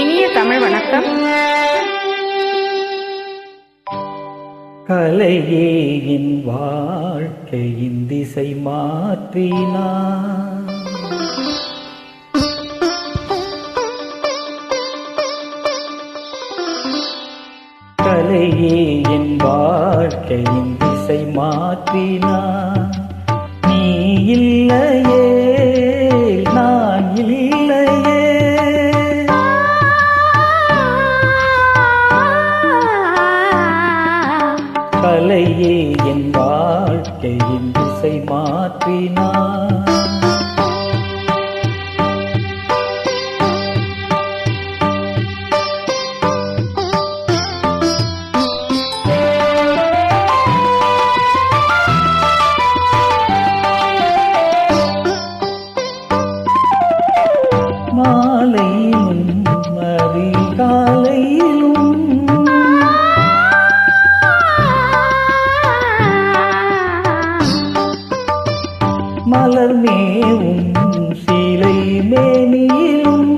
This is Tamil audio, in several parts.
இனிய தமிழ் வணக்கம். கலையே என் வாழ்க்கையின் திசை மாற்றினான் கலையே என் வாழ்க்கையின் திசை மாற்றினான் நீ இல்லையே. கலையே என் வாழ்க்கையின் திசை மாற்றினான் மாலையிலும் மறிகாலையிலும் மலர் மேவும் சீலை மேனியிலும்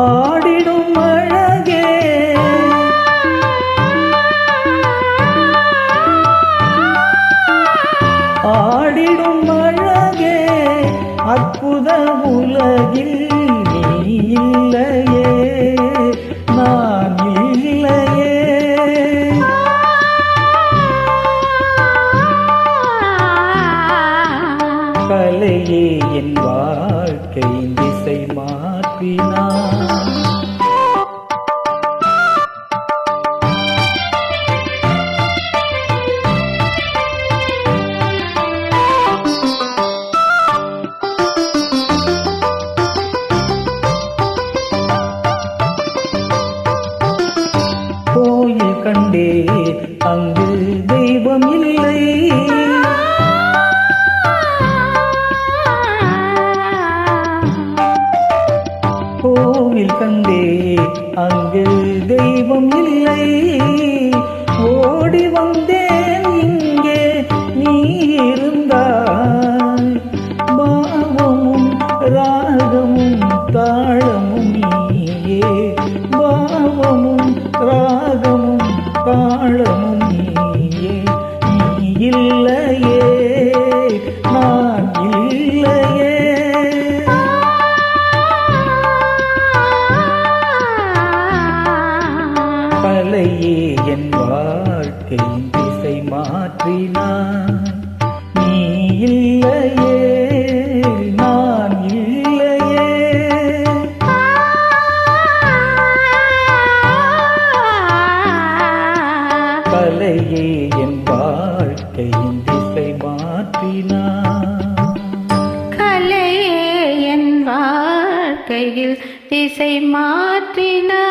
ஆடிடும் அழகே. ஆடிடும் அழகே அற்புத உலகில் கலையே என் வாழ்க்கை திசை மாற்றினார். கண்டே அங்கு தெய்வம் இல்லை. கோவில் கண்டே அங்கு தெய்வம் இல்லை. ஓடி வந்தேன் இங்கே நீ இருந்தாய். பாவமும் ராகமும் தாளமும் நீயே. பாவமும் ராகமும் தாளமும் நீயே. நீ இல்லை. கலையே என் வாழ்க்கையின் திசை மாற்றினான் நீ இல்லையே நான் இல்லையே. கலையே என் வாழ்க்கையின் திசை மாற்றினான் கலையே என் வாழ்க்கையில் திசை மாற்றினார்